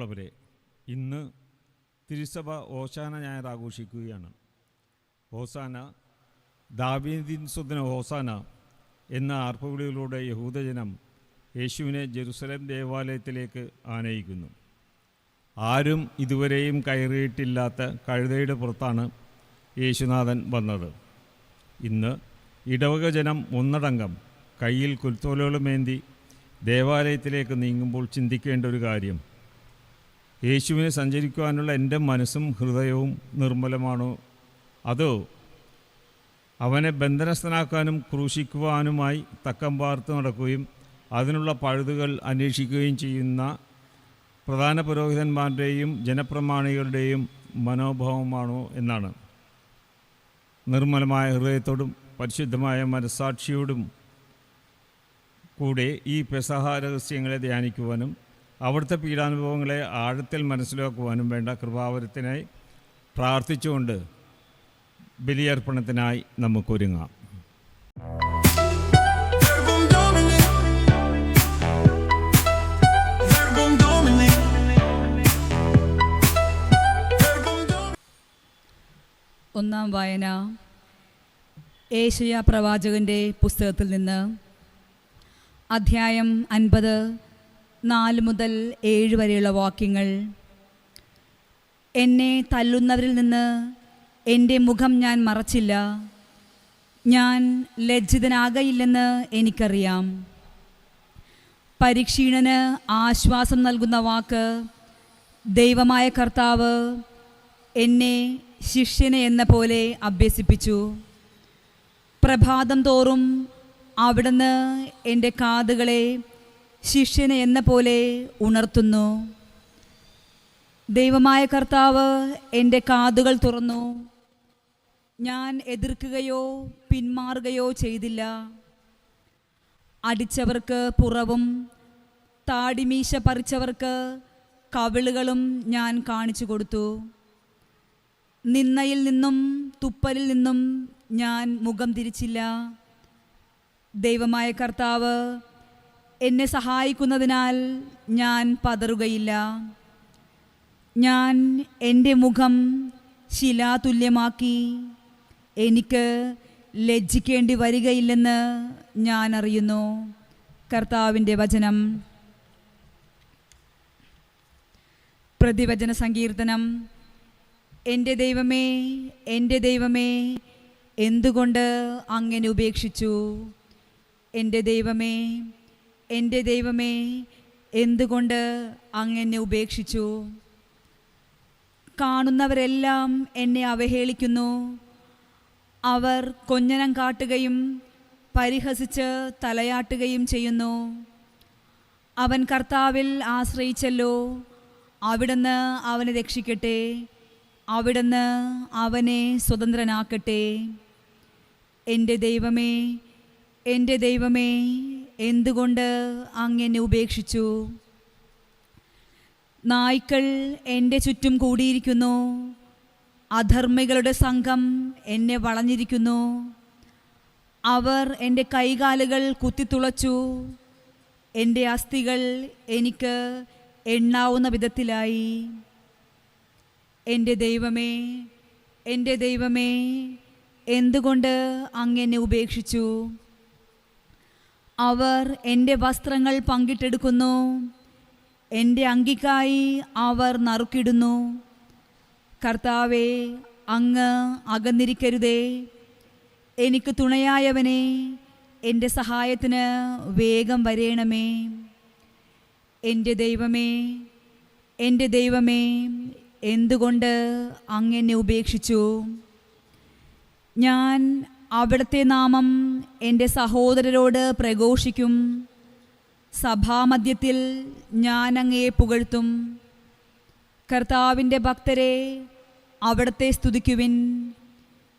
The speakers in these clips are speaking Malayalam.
പ്രിയമുള്ളവരെ ഇന്ന് തിരുസഭ ഓശാന ഞായർ ആഘോഷിക്കുകയാണ്. ഹോസാന ദാവീദിൻ സുദന ഹോസാന എന്ന ആർപ്പുകളിലൂടെ യഹൂദജനം യേശുവിനെ ജെറുസലേം ദേവാലയത്തിലേക്ക് ആനയിക്കുന്നു. ആരും ഇതുവരെയും കയറിയിട്ടില്ലാത്ത കഴുതയുടെ പുറത്താണ് യേശുനാഥൻ വന്നത്. ഇന്ന് ഇടവക ജനം ഒന്നടങ്കം കയ്യിൽ കുൽത്തോലുകളുമേന്തി ദേവാലയത്തിലേക്ക് നീങ്ങുമ്പോൾ ചിന്തിക്കേണ്ട ഒരു കാര്യം യേശുവിനെ സഞ്ചരിക്കുവാനുള്ള എന്റെ മനസ്സും ഹൃദയവും നിർമ്മലമാണോ? അതോ അവനെ ബന്ധനസ്ഥനാക്കാനും ക്രൂശിക്കുവാനുമായി തക്കം പാർത്ത് നടക്കുകയും അതിനുള്ള പഴുതുകൾ അന്വേഷിക്കുകയും ചെയ്യുന്ന പ്രധാന പുരോഹിതന്മാരുടെയും ജനപ്രമാണികളുടെയും മനോഭാവമാണോ എന്നാണ്. നിർമ്മലമായ ഹൃദയത്തോടും പരിശുദ്ധമായ മനസ്സാക്ഷിയോടും കൂടെ ഈ പെസഹ രഹസ്യങ്ങളെ ധ്യാനിക്കുവാനും അവിടുത്തെ പീഡാനുഭവങ്ങളെ ആഴത്തിൽ മനസ്സിലാക്കുവാനും വേണ്ട കൃപാവരത്തിനായി പ്രാർത്ഥിച്ചുകൊണ്ട് ബലിയർപ്പണത്തിനായി നമുക്കൊരുങ്ങാം. ഒന്നാം വായന. ഏഷ്യ പ്രവാചകന്റെ പുസ്തകത്തിൽ നിന്ന് അധ്യായം അൻപത്. നാല് മുതൽ ഏഴ് വരെയുള്ള വാക്യങ്ങൾ. എന്നെ തല്ലുന്നവരിൽ നിന്ന് എന്റെ മുഖം ഞാൻ മറച്ചില്ല. ഞാൻ ലജ്ജിതനാകയില്ലെന്ന് എനിക്കറിയാം. പരീക്ഷീണന് ആശ്വാസം നൽകുന്ന വാക്ക് ദൈവമായ കർത്താവ് എന്നെ ശിഷ്യനെ എന്ന പോലെ അഭ്യസിപ്പിച്ചു. പ്രഭാതം തോറും അവിടുന്ന് എന്റെ കാതുകളെ ശിഷ്യനെ എന്ന പോലെ ഉണർത്തുന്നു. ദൈവമായ കർത്താവ് എന്റെ കാതുകൾ തുറന്നു. ഞാൻ എതിർക്കുകയോ പിന്മാറുകയോ ചെയ്തില്ല. അടിച്ചവർക്ക് പുറവും താടിമീശ പറിച്ചവർക്ക് കവിളുകളും ഞാൻ കാണിച്ചു കൊടുത്തു. നിന്നയിൽ നിന്നും തുപ്പലിൽ നിന്നും ഞാൻ മുഖം തിരിച്ചില്ല. ദൈവമായ കർത്താവ് എന്നെ സഹായിക്കുന്നതിനാൽ ഞാൻ പതറുകയില്ല. ഞാൻ എന്റെ മുഖം ശിലാതുല്യമാക്കി. എനിക്ക് ലജ്ജിക്കേണ്ടി വരികയില്ലെന്ന് ഞാൻ അറിയുന്നു. കർത്താവിന്റെ വചനം. പ്രതിവചന സങ്കീർത്തനം. എന്റെ ദൈവമേ എന്റെ ദൈവമേ എന്തുകൊണ്ട് അങ്ങനെ ഉപേക്ഷിച്ചു? എന്റെ ദൈവമേ എന്റെ ദൈവമേ എന്തുകൊണ്ട് എന്നെ ഉപേക്ഷിച്ചു? കാണുന്നവരെല്ലാം എന്നെ അവഹേളിക്കുന്നു. അവർ കൊഞ്ഞനം കാട്ടുകയും പരിഹസിച്ച് തലയാട്ടുകയും ചെയ്യുന്നു. അവൻ കർത്താവിൽ ആശ്രയിച്ചല്ലോ. അവിടുന്ന് അവനെ രക്ഷിക്കട്ടെ. അവിടുന്ന് അവനെ സ്വതന്ത്രനാക്കട്ടെ. എന്റെ ദൈവമേ എന്റെ ദൈവമേ എന്തുകൊണ്ട് അങ്ങനെ ഉപേക്ഷിച്ചു? നായ്ക്കൾ എന്റെ ചുറ്റും കൂടിയിരിക്കുന്നു. അധർമ്മികളുടെ സംഘം എന്നെ വളഞ്ഞിരിക്കുന്നു. അവർ എന്റെ കൈകാലുകൾ കുത്തിത്തുളച്ചു. എന്റെ അസ്ഥികൾ എനിക്ക് എണ്ണാവുന്ന വിധത്തിലായി. എന്റെ ദൈവമേ എന്റെ ദൈവമേ എന്തുകൊണ്ട് അങ്ങനെ ഉപേക്ഷിച്ചു? അവർ എന്റെ വസ്ത്രങ്ങൾ പങ്കിട്ടെടുക്കുന്നു. എന്റെ അങ്കിക്കായി അവർ നറുക്കിടുന്നു. കർത്താവെ അങ്ങ് അകന്നിരിക്കരുതേ. എനിക്ക് തുണയായവനെ എന്റെ സഹായത്തിന് വേഗം വരേണമേ. എന്റെ ദൈവമേ എന്റെ ദൈവമേ എന്തുകൊണ്ട് അങ്ങനെ ഉപേക്ഷിച്ചു? ഞാൻ അവിടുത്തെ നാമം എന്റെ സഹോദരരോട് പ്രഘോഷിക്കും. സഭാമധ്യത്തിൽ ഞാൻ അങ്ങയെ പുകഴ്ത്തും. കർത്താവിന്റെ ഭക്തരെ അവിടത്തെ സ്തുതിക്കുവിൻ.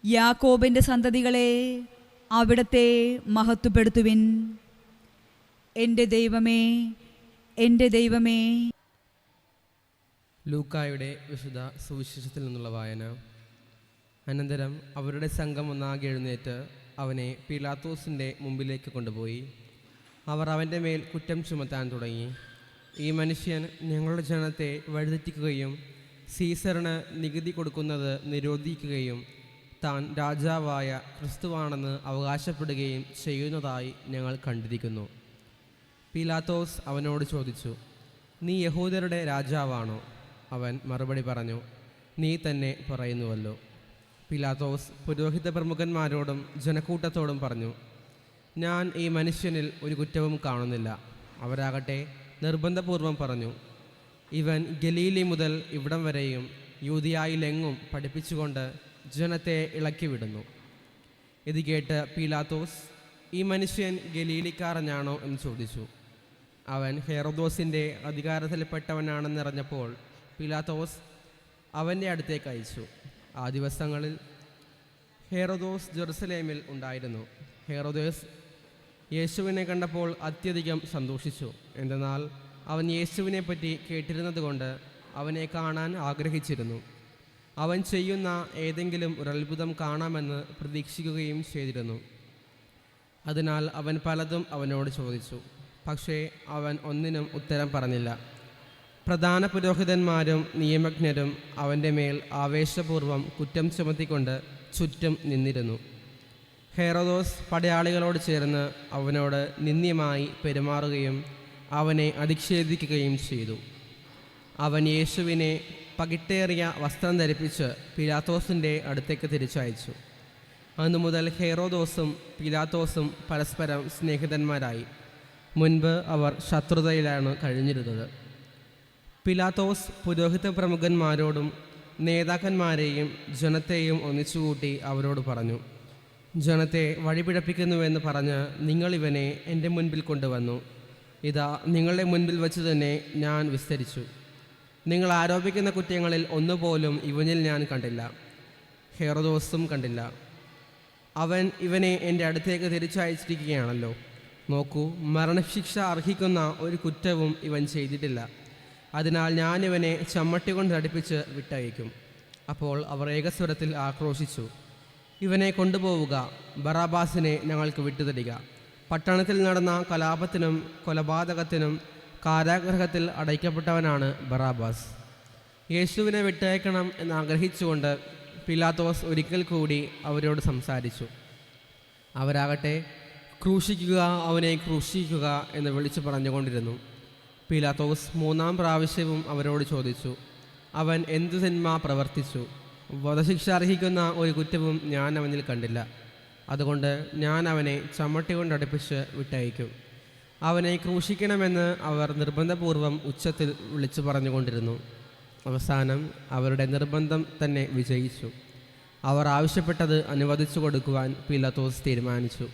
യാക്കോബിന്റെ സന്തതികളെ അവിടത്തെ മഹത്വപ്പെടുത്തുവിൻ. എന്റെ ദൈവമേ എന്റെ ദൈവമേ. ലൂക്കായുടെ വിശുദ്ധ സുവിശേഷത്തിൽ നിന്നുള്ള വായന. അനന്തരം അവരുടെ സംഘം ഒന്നാകെ എഴുന്നേറ്റ് അവനെ പിലാത്തോസിന്റെ മുമ്പിലേക്ക് കൊണ്ടുപോയി. അവർ അവന്റെ മേൽ കുറ്റം ചുമത്താൻ തുടങ്ങി. ഈ മനുഷ്യൻ ഞങ്ങളുടെ ജനത്തെ വഴിതെറ്റിക്കുകയും സീസറിന് നികുതി കൊടുക്കുന്നത് നിരോധിക്കുകയും താൻ രാജാവായ ക്രിസ്തുവാണെന്ന് അവകാശപ്പെടുകയും ചെയ്യുന്നതായി ഞങ്ങൾ കണ്ടിരിക്കുന്നു. പീലാത്തോസ് അവനോട് ചോദിച്ചു നീ യഹൂദരുടെ രാജാവാണോ? അവൻ മറുപടി പറഞ്ഞു നീ തന്നെ പറയുന്നുവല്ലോ. പീലാത്തോസ് പുരോഹിത പ്രമുഖന്മാരോടും ജനക്കൂട്ടത്തോടും പറഞ്ഞു ഞാൻ ഈ മനുഷ്യനിൽ ഒരു കുറ്റവും കാണുന്നില്ല. അവരാകട്ടെ നിർബന്ധപൂർവം പറഞ്ഞു ഇവൻ ഗലീലി മുതൽ ഇവിടം വരെയും യൂതിയായിലെങ്ങും പഠിപ്പിച്ചുകൊണ്ട് ജനത്തെ ഇളക്കിവിടുന്നു ഇത് കേട്ട് പീലാത്തോസ് ഈ മനുഷ്യൻ ഗലീലിക്കാരനാണോ എന്ന് ചോദിച്ചു. അവൻ ഹെറോദോസിന്റെ അധികാരത്തിൽപ്പെട്ടവനാണെന്നറിഞ്ഞപ്പോൾ പീലാത്തോസ് അവന്റെ അടുത്തേക്ക് അയച്ചു. ആ ദിവസങ്ങളിൽ ഹെറോദോസ് ജെറുസലേമിൽ ഉണ്ടായിരുന്നു. ഹെറോദോസ് യേശുവിനെ കണ്ടപ്പോൾ അത്യധികം സന്തോഷിച്ചു. എന്തെന്നാൽ അവൻ യേശുവിനെ പറ്റി കേട്ടിരുന്നതുകൊണ്ട് അവനെ കാണാൻ ആഗ്രഹിച്ചിരുന്നു. അവൻ ചെയ്യുന്ന ഏതെങ്കിലും ഒരു അത്ഭുതം കാണാമെന്ന് പ്രതീക്ഷിക്കുകയും ചെയ്തിരുന്നു. അതിനാൽ അവൻ പലതും അവനോട് ചോദിച്ചു. പക്ഷേ അവൻ ഒന്നിനും ഉത്തരം പറഞ്ഞില്ല. പ്രധാന പുരോഹിതന്മാരും നിയമജ്ഞരും അവന്റെ മേൽ ആവേശപൂർവം കുറ്റം ചുമത്തിക്കൊണ്ട് ചുറ്റും നിന്നിരുന്നു. ഹെറോദോസ് പടയാളികളോട് ചേർന്ന് അവനോട് നിന്ദ്യമായി പെരുമാറുകയും അവനെ അധിക്ഷേപിക്കുകയും ചെയ്തു. അവൻ യേശുവിനെ പകിട്ടേറിയ വസ്ത്രം ധരിപ്പിച്ച് പിലാത്തോസിന്റെ അടുത്തേക്ക് തിരിച്ചയച്ചു. അന്നു മുതൽ ഹെറോദോസും പിലാത്തോസും പരസ്പരം സ്നേഹിതന്മാരായി. മുൻപ് അവർ ശത്രുതയിലാണ് കഴിഞ്ഞിരുന്നത്. പിലാത്തോസ് പുരോഹിത പ്രമുഖന്മാരോടും നേതാക്കന്മാരെയും ജനത്തെയും ഒന്നിച്ചുകൂട്ടി അവരോട് പറഞ്ഞു ജനത്തെ വഴിപിഴപ്പിക്കുന്നുവെന്ന് പറഞ്ഞ് നിങ്ങളിവനെ എന്റെ മുൻപിൽ കൊണ്ടുവന്നു. ഇതാ നിങ്ങളുടെ മുൻപിൽ വച്ച് തന്നെ ഞാൻ വിസ്തരിച്ചു. നിങ്ങൾ ആരോപിക്കുന്ന കുറ്റങ്ങളിൽ ഒന്നുപോലും ഇവനിൽ ഞാൻ കണ്ടില്ല. ഹെറോദോസും കണ്ടില്ല. അവൻ ഇവനെ എന്റെ അടുത്തേക്ക് തിരിച്ചയച്ചിരിക്കുകയാണല്ലോ. നോക്കൂ മരണശിക്ഷ അർഹിക്കുന്ന ഒരു കുറ്റവും ഇവൻ ചെയ്തിട്ടില്ല. അതിനാൽ ഞാനിവനെ ചമ്മട്ടി കൊണ്ട് അടുപ്പിച്ച് വിട്ടയക്കും. അപ്പോൾ അവർ ഏകസ്വരത്തിൽ ആക്രോശിച്ചു. ഇവനെ കൊണ്ടുപോവുക ബറാബാസിനെ ഞങ്ങൾക്ക് വിട്ടുതരിക. പട്ടണത്തിൽ നടന്ന കലാപത്തിനും കൊലപാതകത്തിനും കാരാഗ്രഹത്തിൽ അടയ്ക്കപ്പെട്ടവനാണ് ബറാബാസ്. യേശുവിനെ വിട്ടയക്കണം എന്നാഗ്രഹിച്ചുകൊണ്ട് പിലാത്തോസ് ഒരിക്കൽ കൂടി അവരോട് സംസാരിച്ചു. അവരാകട്ടെ ക്രൂശിക്കുക അവനെ ക്രൂശിക്കുക എന്ന് വിളിച്ചു പറഞ്ഞുകൊണ്ടിരുന്നു. പീലാത്തോസ് മൂന്നാം പ്രാവശ്യവും അവരോട് ചോദിച്ചു അവൻ എന്തു സിനിമ പ്രവർത്തിച്ചു? വധശിക്ഷ അർഹിക്കുന്ന ഒരു കുറ്റവും ഞാൻ അവനിൽ കണ്ടില്ല. അതുകൊണ്ട് ഞാൻ അവനെ ചമ്മട്ടി കൊണ്ടടുപ്പിച്ച് വിട്ടയക്കും. അവനെ ക്രൂശിക്കണമെന്ന് അവർ നിർബന്ധപൂർവം ഉച്ചത്തിൽ വിളിച്ചു പറഞ്ഞുകൊണ്ടിരുന്നു. അവസാനം അവരുടെ നിർബന്ധം തന്നെ വിജയിച്ചു. അവർ ആവശ്യപ്പെട്ടത് അനുവദിച്ചു കൊടുക്കുവാൻ പീലാത്തോസ് തീരുമാനിച്ചു.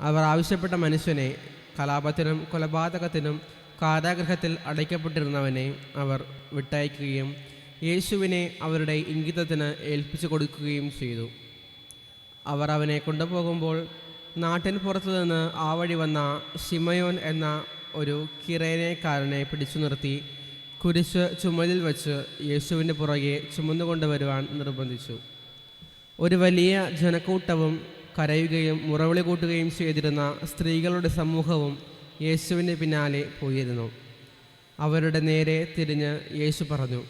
അവർ ആവശ്യപ്പെട്ട മനുഷ്യനെ കലാപത്തിനും കൊലപാതകത്തിനും കാരാഗ്രഹത്തിൽ അടയ്ക്കപ്പെട്ടിരുന്നവനെ അവർ വിട്ടയക്കുകയും യേശുവിനെ അവരുടെ ഇംഗിതത്തിന് ഏൽപ്പിച്ചു കൊടുക്കുകയും ചെയ്തു. അവർ അവനെ കൊണ്ടുപോകുമ്പോൾ നാട്ടിൻ പുറത്തു നിന്ന് ആ വഴി വന്ന ഷിമയോൻ എന്ന ഒരു കിറേനക്കാരനെ പിടിച്ചു നിർത്തി കുരിശ് ചുമലിൽ വച്ച് യേശുവിന്റെ പുറകെ ചുമന്നുകൊണ്ടുവരുവാൻ നിർബന്ധിച്ചു. ഒരു വലിയ ജനക്കൂട്ടവും കരയുകയും മുറവിളി കൂട്ടുകയും ചെയ്തിരുന്ന സ്ത്രീകളുടെ സമൂഹവും യേശുവിന്റെ പിന്നാലെ പോയിരുന്നു. അവരുടെ നേരെ തിരിഞ്ഞ് യേശു പറഞ്ഞു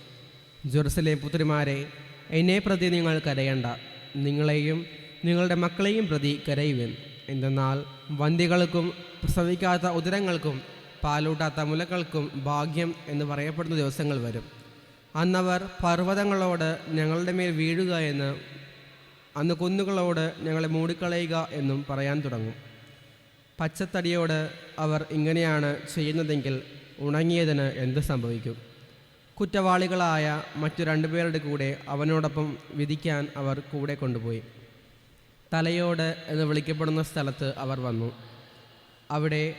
ജെറുസലേം പുത്രിമാരെ എന്നെ പ്രതി നിങ്ങൾ കരയണ്ട. നിങ്ങളെയും നിങ്ങളുടെ മക്കളെയും പ്രതി കരയുവൻ. എന്തെന്നാൽ വന്ധ്യകൾക്കും പ്രസവിക്കാത്ത ഉദരങ്ങൾക്കും പാലൂട്ടാത്ത മുലകൾക്കും ഭാഗ്യം എന്ന് പറയപ്പെടുന്ന ദിവസങ്ങൾ വരും. അന്നവർ പർവതങ്ങളോട് ഞങ്ങളുടെ മേൽ വീഴുക എന്ന് അന്ന് കുന്നുകളോട് ഞങ്ങളെ മൂടിക്കളയുക എന്നും പറയാൻ തുടങ്ങും. പച്ചത്തടിയോട് അവർ ഇങ്ങനെയാണ് ചെയ്യുന്നതെങ്കിൽ ഉണങ്ങിയതിന് എന്ത് സംഭവിക്കും? കുറ്റവാളികളായ മറ്റു രണ്ടുപേരുടെ കൂടെ അവനോടൊപ്പം വിധിക്കാൻ അവർ കൂടെ കൊണ്ടുപോയി. തലയോട് എന്ന് വിളിക്കപ്പെടുന്ന സ്ഥലത്ത് അവർ വന്നു. അവിടെ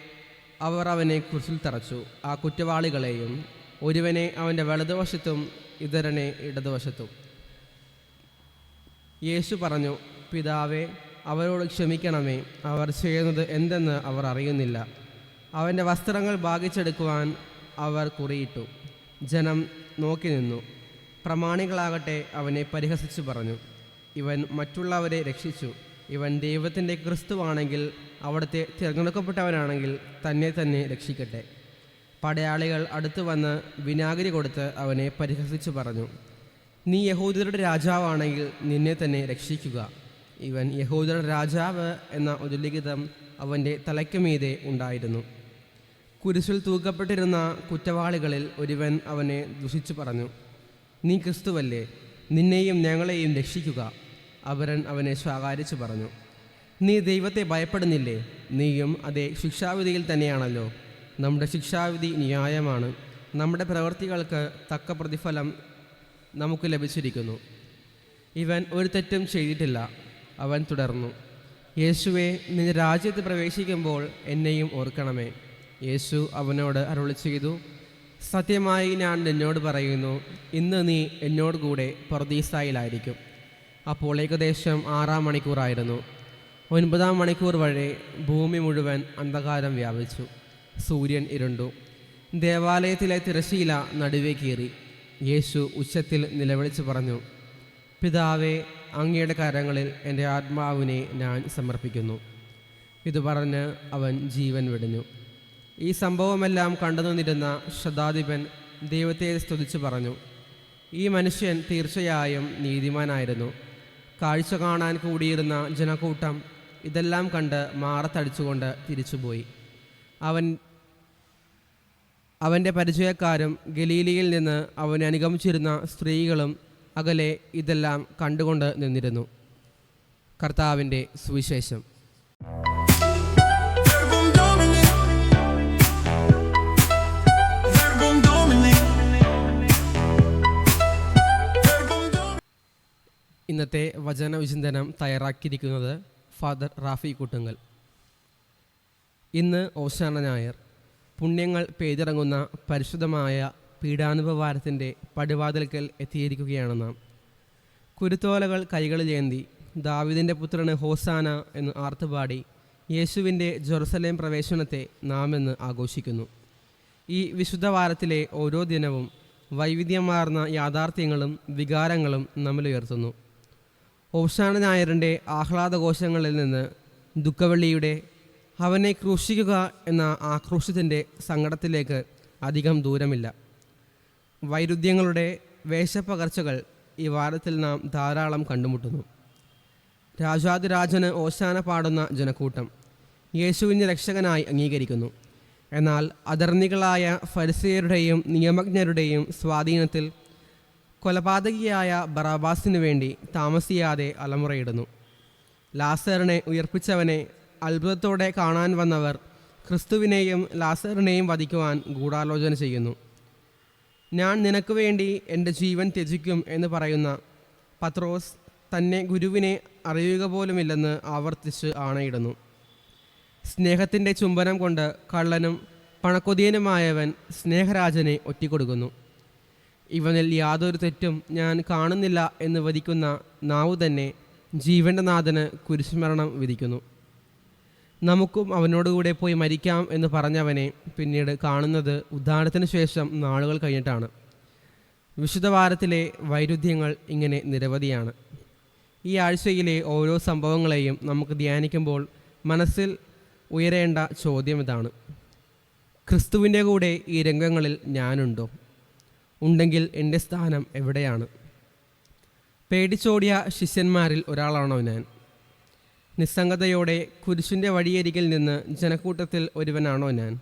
അവർ അവനെ കുരിശിൽ തറച്ചു. ആ കുറ്റവാളികളെയും ഒരുവനെ അവന്റെ വലതുവശത്തും ഇതരനെ ഇടതുവശത്തും. യേശു പറഞ്ഞു പിതാവേ അവരോട് ക്ഷമിക്കണമേ. അവർ ചെയ്യുന്നത് എന്തെന്ന് അവർ അറിയുന്നില്ല. അവന്റെ വസ്ത്രങ്ങൾ ഭാഗിച്ചെടുക്കുവാൻ അവർ കുറിയിട്ടു. ജനം നോക്കി നിന്നു. പ്രമാണികളാകട്ടെ അവനെ പരിഹസിച്ചു പറഞ്ഞു. ഇവൻ മറ്റുള്ളവരെ രക്ഷിച്ചു. ഇവൻ ദൈവത്തിന്റെ ക്രിസ്തുവാണെങ്കിൽ അവിടുത്തെ തിരഞ്ഞെടുക്കപ്പെട്ടവനാണെങ്കിൽ തന്നെ തന്നെ രക്ഷിക്കട്ടെ. പടയാളികൾ അടുത്തു വന്ന് വിനാഗിരി കൊടുത്ത് അവനെ പരിഹസിച്ചു പറഞ്ഞു. നീ യഹൂദരുടെ രാജാവാണെങ്കിൽ നിന്നെ തന്നെ രക്ഷിക്കുക. ഇവൻ യഹൂദർ രാജാവ് എന്ന ഒരു ലിഖിതം അവന്റെ തലയ്ക്കുമീതെ ഉണ്ടായിരുന്നു. കുരിശിൽ തൂക്കപ്പെട്ടിരുന്ന കുറ്റവാളികളിൽ ഒരുവൻ അവനെ ദുഷിച്ചു പറഞ്ഞു നീ ക്രിസ്തുവല്ലേ നിന്നെയും ഞങ്ങളെയും രക്ഷിക്കുക. അവരൻ അവനെ സ്വാകാരിച്ചു പറഞ്ഞു നീ ദൈവത്തെ ഭയപ്പെടുന്നില്ലേ? നീയും അതേ ശിക്ഷാവിധിയിൽ തന്നെയാണല്ലോ. നമ്മുടെ ശിക്ഷാവിധി ന്യായമാണ്. നമ്മുടെ പ്രവൃത്തികൾക്ക് തക്ക പ്രതിഫലം നമുക്ക് ലഭിച്ചിരിക്കുന്നു. ഇവൻ ഒരു തെറ്റും ചെയ്തിട്ടില്ല. അവൻ തുടർന്നു യേശുവെ നിന്റെ രാജ്യത്ത് പ്രവേശിക്കുമ്പോൾ എന്നെയും ഓർക്കണമേ. യേശു അവനോട് അരുളി ചെയ്തു സത്യമായി ഞാൻ നിന്നോട് പറയുന്നു ഇന്ന് നീ എന്നോട് കൂടെ പർദീസായിലായിരിക്കും. അപ്പോൾ ഏകദേശം ആറാം മണിക്കൂറായിരുന്നു ഒൻപതാം മണിക്കൂർ വരെ ഭൂമി മുഴുവൻ അന്ധകാരം വ്യാപിച്ചു. സൂര്യൻ ഇരുണ്ടു. ദേവാലയത്തിലെ തിരശീല നടുവേ കീറി. യേശു ഉച്ചത്തിൽ നിലവിളിച്ച് പറഞ്ഞു പിതാവേ അങ്ങയുടെ കരങ്ങളിൽ എന്റെ ആത്മാവിനെ ഞാൻ സമർപ്പിക്കുന്നു. ഇത് പറഞ്ഞ് അവൻ ജീവൻ വെടിഞ്ഞു. ഈ സംഭവമെല്ലാം കണ്ടുനിന്നിരുന്ന ശതാധിപൻ ദൈവത്തെ സ്തുതിച്ചു പറഞ്ഞു ഈ മനുഷ്യൻ തീർച്ചയായും നീതിമാനായിരുന്നു. കാഴ്ച കാണാൻ കൂടിയിരുന്ന ജനക്കൂട്ടം ഇതെല്ലാം കണ്ട് മാറത്തടിച്ചുകൊണ്ട് തിരിച്ചുപോയി. അവൻ അവന്റെ പരിചയക്കാരും ഗലീലിയിൽ നിന്ന് അവനെ അനുഗമിച്ചിരുന്ന സ്ത്രീകളും അകലെ ഇതെല്ലാം കണ്ടുകൊണ്ട് നിന്നിരുന്നു. കർത്താവിന്റെ സുവിശേഷം. ഇന്നത്തെ വചന വചനവിചിന്തനം തയ്യാറാക്കിയിരിക്കുന്നത് ഫാദർ റാഫി കുട്ടുങ്ങൽ. ഇന്ന് ഓശാന നായർ പുണ്യങ്ങൾ പെയ്തിറങ്ങുന്ന പരിശുദ്ധമായ പീഡാനുഭവാരത്തിന്റെ പടിവാതിൽക്കൽ എത്തിയിരിക്കുകയാണ് നാം. കുരുത്തോലകൾ കൈകളിലേന്തി ദാവിദിന്റെ പുത്രന് ഹോസാന എന്ന് ആർത്തുപാടി യേശുവിന്റെ ജെറുസലേം പ്രവേശനത്തെ നാം എന്ന് ആഘോഷിക്കുന്നു. ഈ വിശുദ്ധ വാരത്തിലെ ഓരോ ദിനവും വൈവിധ്യമാർന്ന യാഥാർത്ഥ്യങ്ങളും വികാരങ്ങളും നമ്മിലുയർത്തുന്നു. ഓഷാന നായരുടെ ആഹ്ലാദഘോഷങ്ങളിൽ നിന്ന് ദുഃഖവള്ളിയുടെ അവനെ ക്രൂശിക്കുക എന്ന ആക്രോശത്തിന്റെ സങ്കടത്തിലേക്ക് അധികം ദൂരമില്ല. വൈരുദ്ധ്യങ്ങളുടെ വേഷപ്പകർച്ചകൾ ഈ വാരത്തിൽ നാം ധാരാളം കണ്ടുമുട്ടുന്നു. രാജാതിരാജന് ഓശാന പാടുന്ന ജനക്കൂട്ടം യേശുവിനെ രക്ഷകനായി അംഗീകരിക്കുന്നു. എന്നാൽ അധർണികളായ ഫരിസയരുടെയും നിയമജ്ഞരുടെയും സ്വാധീനത്തിൽ കൊലപാതകിയായ ബറാബാസിനു വേണ്ടി താമസിയാതെ അലമുറയിടുന്നു. ലാസറിനെ ഉയർപ്പിച്ചവനെ അത്ഭുതത്തോടെ കാണാൻ വന്നവർ ക്രിസ്തുവിനെയും ലാസറിനെയും വധിക്കുവാൻ ഗൂഢാലോചന ചെയ്യുന്നു. ഞാൻ നിനക്ക് വേണ്ടി എന്റെ ജീവൻ ത്യജിക്കും എന്ന് പറയുന്ന പത്രോസ് തന്നെ ഗുരുവിനെ അറിയുക പോലുമില്ലെന്ന് ആവർത്തിച്ച് ആണയിടുന്നു. സ്നേഹത്തിന്റെ ചുംബനം കൊണ്ട് കള്ളനും പണക്കൊതിയനുമായവൻ സ്നേഹരാജനെ ഒറ്റിക്കൊടുക്കുന്നു. ഇവനിൽ യാതൊരു തെറ്റും ഞാൻ കാണുന്നില്ല എന്ന് വധിക്കുന്ന നാവു തന്നെ ജീവന്റെ നാഥന് കുരിശുമരണം വിധിക്കുന്നു. നമുക്കും അവനോടുകൂടെ പോയി മരിക്കാം എന്ന് പറഞ്ഞവനെ പിന്നീട് കാണുന്നത് ഉദ്ധാനത്തിന് ശേഷം നാളുകൾ കഴിഞ്ഞിട്ടാണ്. വിശുദ്ധ വാരത്തിലെ വൈരുദ്ധ്യങ്ങൾ ഇങ്ങനെ നിരവധിയാണ്. ഈ ആഴ്ചയിലെ ഓരോ സംഭവങ്ങളെയും നമുക്ക് ധ്യാനിക്കുമ്പോൾ മനസ്സിൽ ഉയരേണ്ട ചോദ്യം ഇതാണ്. ക്രിസ്തുവിന്റെ കൂടെ ഈ രംഗങ്ങളിൽ ഞാനുണ്ടോ? ഉണ്ടെങ്കിൽ എന്റെ സ്ഥാനം എവിടെയാണ്? പേടിച്ചോടിയ ശിഷ്യന്മാരിൽ ഒരാളാണോ ഞാൻ? നിസ്സംഗതയോടെ കുരിശിന്റെ വഴിയരികിൽ നിന്ന് ജനക്കൂട്ടത്തിൽ ഒരുവനാണോ ഞാൻ?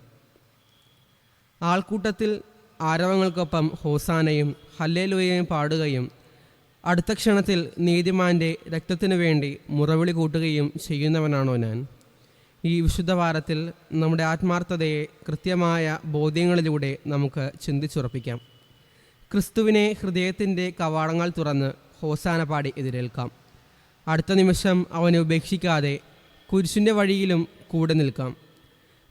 ആൾക്കൂട്ടത്തിൽ ആരവങ്ങൾക്കൊപ്പം ഹോസാനയും ഹല്ലേലൂയയും പാടുകയും അടുത്ത ക്ഷണത്തിൽ നീതിമാന്റെ രക്തത്തിനു വേണ്ടി മുറവിളി കൂട്ടുകയും ചെയ്യുന്നവനാണോ ഞാൻ? ഈ വിശുദ്ധ വാരത്തിൽ നമ്മുടെ ആത്മാർത്ഥതയെ കൃത്യമായ ബോധ്യങ്ങളിലൂടെ നമുക്ക് ചിന്തിച്ചുറപ്പിക്കാം. ക്രിസ്തുവിനെ ഹൃദയത്തിന്റെ കവാടങ്ങൾ തുറന്ന് ഹോസാന പാടി എതിരേൽക്കാം. അടുത്ത നിമിഷം അവനെ ഉപേക്ഷിക്കാതെ കുരിശിന്റെ വഴിയിലും കൂടെ നിൽക്കാം.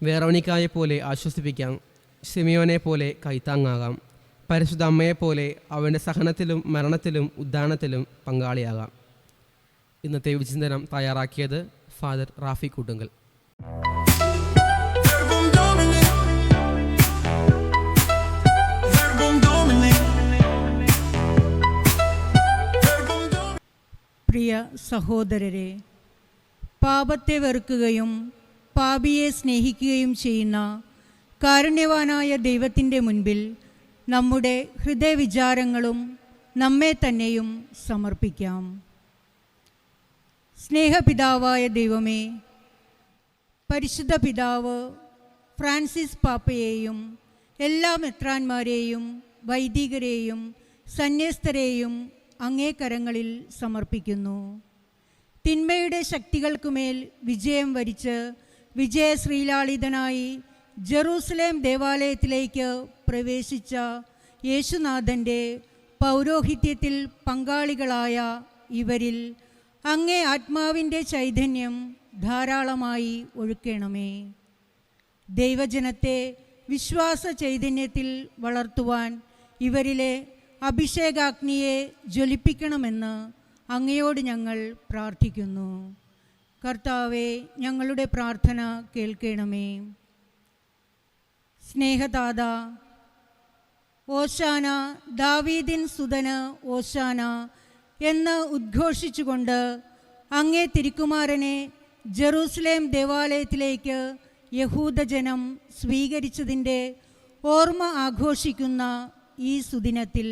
വേറവണിക്കായെ പോലെ ആശ്വസിപ്പിക്കാം. സിമിയോനെ പോലെ കൈത്താങ്ങാകാം. പരിശുദ്ധ അമ്മയെപ്പോലെ അവന്റെ സഹനത്തിലും മരണത്തിലും ഉദ്ധാനത്തിലും പങ്കാളിയാകാം. ഇന്നത്തെ വിചിന്തനം തയ്യാറാക്കിയത് ഫാദർ റാഫി കൂട്ടുങ്കൽ. സഹോദരരെ പാപത്തെ വെറുക്കുകയും പാപിയെ സ്നേഹിക്കുകയും ചെയ്യുന്ന കാരുണ്യവാനായ ദൈവത്തിന്റെ മുൻപിൽ നമ്മുടെ ഹൃദയവിചാരങ്ങളും നമ്മെ തന്നെയും സമർപ്പിക്കാം. സ്നേഹപിതാവായ ദൈവമേ പരിശുദ്ധ പിതാവ് ഫ്രാൻസിസ് പാപ്പയെയും എല്ലാ മെത്രാന്മാരെയും വൈദികരെയും സന്യസ്തരെയും അങ്ങേ കരങ്ങളിൽ സമർപ്പിക്കുന്നു. തിന്മയുടെ ശക്തികൾക്കുമേൽ വിജയം വരിച്ച് വിജയശ്രീലാളിതനായി ജെറൂസലേം ദേവാലയത്തിലേക്ക് പ്രവേശിച്ച യേശുനാഥന്റെ പൗരോഹിത്യത്തിൽ പങ്കാളികളായ ഇവരിൽ അങ്ങേ ആത്മാവിന്റെ ചൈതന്യം ധാരാളമായി ഒഴുക്കണമേ. ദൈവജനത്തെ വിശ്വാസ ചൈതന്യത്തിൽ വളർത്തുവാൻ ഇവരിലെ അഭിഷേകാഗ്നിയെ ജ്വലിപ്പിക്കണമെന്ന് അങ്ങയോട് ഞങ്ങൾ പ്രാർത്ഥിക്കുന്നു. കർത്താവെ ഞങ്ങളുടെ പ്രാർത്ഥന കേൾക്കണമേ. സ്നേഹദാത ഓശാന ദാവീദിൻ സുതന് ഓശാന എന്ന് ഉദ്ഘോഷിച്ചുകൊണ്ട് അങ്ങേ തിരുക്കുമാരനെ ജെറൂസലേം ദേവാലയത്തിലേക്ക് യഹൂദജനം സ്വീകരിച്ചതിന്റെ ഓർമ്മ ആഘോഷിക്കുന്ന ഈ സുദിനത്തിൽ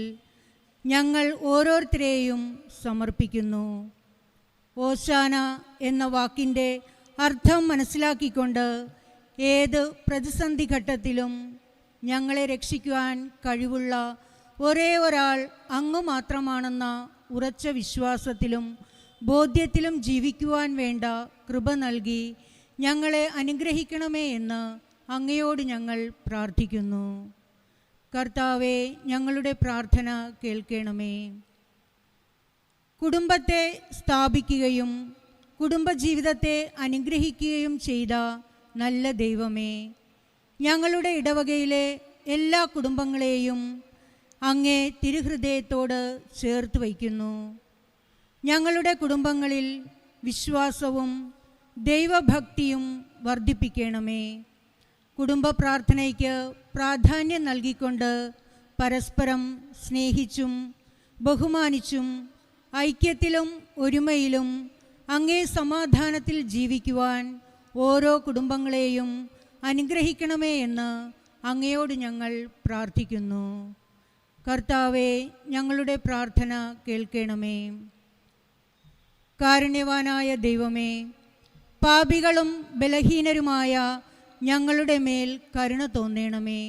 ഞങ്ങൾ ഓരോരുത്തരെയും സമർപ്പിക്കുന്നു. ഓശാന എന്ന വാക്കിന്റെ അർത്ഥം മനസ്സിലാക്കിക്കൊണ്ട് ഏത് പ്രതിസന്ധി ഘട്ടത്തിലും ഞങ്ങളെ രക്ഷിക്കുവാൻ കഴിവുള്ള ഒരേ ഒരാൾ അങ്ങ് മാത്രമാണെന്ന ഉറച്ച വിശ്വാസത്തിലും ബോധ്യത്തിലും ജീവിക്കുവാൻ വേണ്ട കൃപ നൽകി ഞങ്ങളെ അനുഗ്രഹിക്കണമേ എന്ന് അങ്ങയോട് ഞങ്ങൾ പ്രാർത്ഥിക്കുന്നു. കർത്താവെ ഞങ്ങളുടെ പ്രാർത്ഥന കേൾക്കണമേ. കുടുംബത്തെ സ്ഥാപിക്കുകയും കുടുംബജീവിതത്തെ അനുഗ്രഹിക്കുകയും ചെയ്ത നല്ല ദൈവമേ ഞങ്ങളുടെ ഇടവകയിലെ എല്ലാ കുടുംബങ്ങളെയും അങ്ങേ തിരുഹൃദയത്തോട് ചേർത്ത് വയ്ക്കുന്നു. ഞങ്ങളുടെ കുടുംബങ്ങളിൽ വിശ്വാസവും ദൈവഭക്തിയും വർദ്ധിപ്പിക്കണമേ. കുടുംബ പ്രാർത്ഥനയ്ക്ക് പ്രാധാന്യം നൽകിക്കൊണ്ട് പരസ്പരം സ്നേഹിച്ചും ബഹുമാനിച്ചും ഐക്യത്തിലും ഒരുമയിലും അങ്ങേ സമാധാനത്തിൽ ജീവിക്കുവാൻ ഓരോ കുടുംബങ്ങളെയും അനുഗ്രഹിക്കണമേ എന്ന് അങ്ങയോട് ഞങ്ങൾ പ്രാർത്ഥിക്കുന്നു. കർത്താവെ ഞങ്ങളുടെ പ്രാർത്ഥന കേൾക്കണമേ. കാരുണ്യവാനായ ദൈവമേ പാപികളും ബലഹീനരുമായ ഞങ്ങളുടെ മേൽ കരുണ തോന്നണമേ.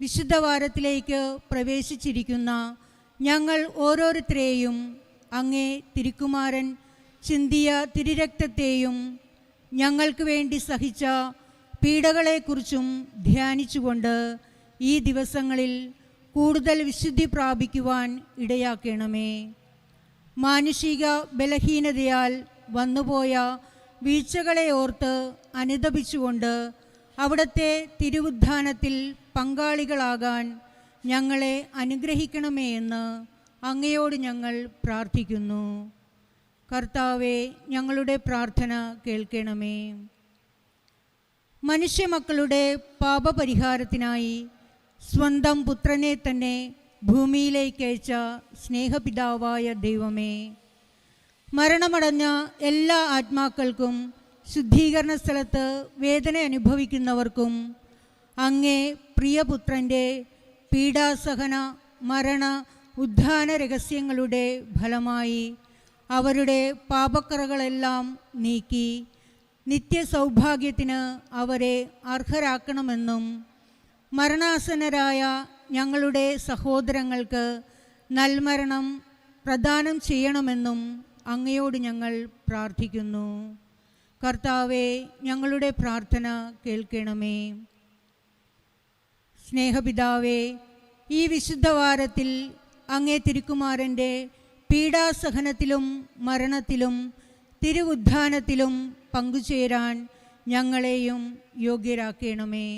വിശുദ്ധവാരത്തിലേക്ക് പ്രവേശിച്ചിരിക്കുന്ന ഞങ്ങൾ ഓരോരുത്തരെയും അങ്ങേ തിരുക്കുമാരൻ ചിന്തിയ തിരുരക്തത്തെയും ഞങ്ങൾക്ക് വേണ്ടി സഹിച്ച പീഡകളെക്കുറിച്ചും ധ്യാനിച്ചുകൊണ്ട് ഈ ദിവസങ്ങളിൽ കൂടുതൽ വിശുദ്ധി പ്രാപിക്കുവാൻ ഇടയാക്കണമേ. മാനുഷിക ബലഹീനതയാൽ വന്നുപോയ വീഴ്ചകളെ ഓർത്ത് അനുദപിച്ചുകൊണ്ട് അവിടുത്തെ തിരുവുദ്ധാനത്തിൽ പങ്കാളികളാകാൻ ഞങ്ങളെ അനുഗ്രഹിക്കണമേ എന്ന് അങ്ങയോട് ഞങ്ങൾ പ്രാർത്ഥിക്കുന്നു. കർത്താവെ ഞങ്ങളുടെ പ്രാർത്ഥന കേൾക്കണമേ. മനുഷ്യമക്കളുടെ പാപപരിഹാരത്തിനായി സ്വന്തം പുത്രനെ തന്നെ ഭൂമിയിലേക്കയച്ച സ്നേഹപിതാവായ ദൈവമേ മരണമടഞ്ഞ എല്ലാ ആത്മാക്കൾക്കും ശുദ്ധീകരണ സ്ഥലത്ത് വേദന അനുഭവിക്കുന്നവർക്കും അങ്ങേ പ്രിയപുത്രന്റെ പീഡാസഹന മരണ ഉദ്ധാന രഹസ്യങ്ങളുടെ ഫലമായി അവരുടെ പാപക്കറകളെല്ലാം നീക്കി നിത്യസൗഭാഗ്യത്തിന് അവരെ അർഹരാക്കണമെന്നും മരണാസനരായ ഞങ്ങളുടെ സഹോദരങ്ങൾക്ക് നൽമരണം പ്രദാനം ചെയ്യണമെന്നും അങ്ങയോട് ഞങ്ങൾ പ്രാർത്ഥിക്കുന്നു. കർത്താവെ ഞങ്ങളുടെ പ്രാർത്ഥന കേൾക്കണമേ. സ്നേഹപിതാവേ ഈ വിശുദ്ധവാരത്തിൽ അങ്ങേ തിരുക്കുമാരന്റെ പീഡാസഹനത്തിലും മരണത്തിലും തിരുവുദ്ധാനത്തിലും പങ്കുചേരാൻ ഞങ്ങളെയും യോഗ്യരാക്കണമേ.